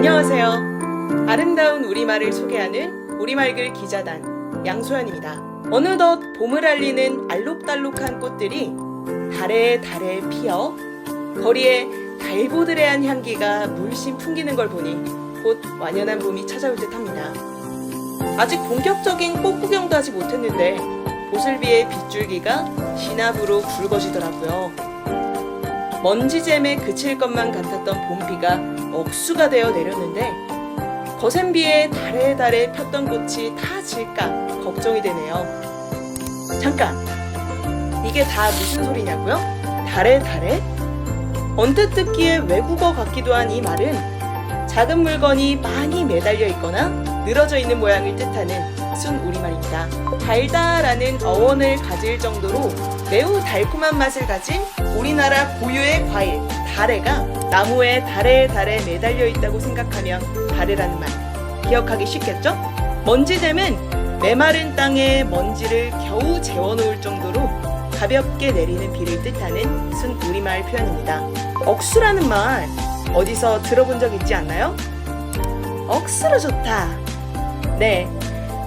안녕하세요. 아름다운 우리말을 소개하는 우리말글 기자단 양소연입니다. 어느덧 봄을 알리는 알록달록한 꽃들이 달에 달에 피어 거리에 달보드레한 향기가 물씬 풍기는 걸 보니 곧 완연한 봄이 찾아올 듯합니다. 아직 본격적인 꽃 구경도 하지 못했는데 보슬비의 빗줄기가 진압으로 굵어지더라고요. 먼지잼에 그칠 것만 같았던 봄비가 억수가 되어 내렸는데 거센 비에 달에 달에 폈던 꽃이 다 질까 걱정이 되네요. 잠깐! 이게 다 무슨 소리냐고요? 달에 달에? 언뜻 듣기에 외국어 같기도 한 이 말은 작은 물건이 많이 매달려 있거나 늘어져 있는 모양을 뜻하는 순 우리말입니다. 달다라는 어원을 가질 정도로 매우 달콤한 맛을 가진 우리나라 고유의 과일 다래가 나무에 달에 달에 매달려 있다고 생각하면 다래라는 말 기억하기 쉽겠죠? 먼지잼은 메마른 땅에 먼지를 겨우 재워놓을 정도로 가볍게 내리는 비를 뜻하는 순 우리말 표현입니다. 억수라는 말 어디서 들어본 적 있지 않나요? 억수로 좋다. 네,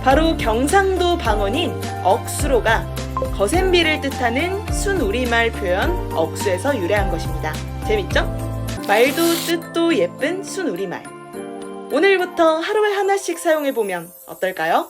바로 경상도 방언인 억수로가 거센 비를 뜻하는 순 우리말 표현 억수에서 유래한 것입니다. 재밌죠? 말도 뜻도 예쁜 순 우리말. 오늘부터 하루에 하나씩 사용해 보면 어떨까요?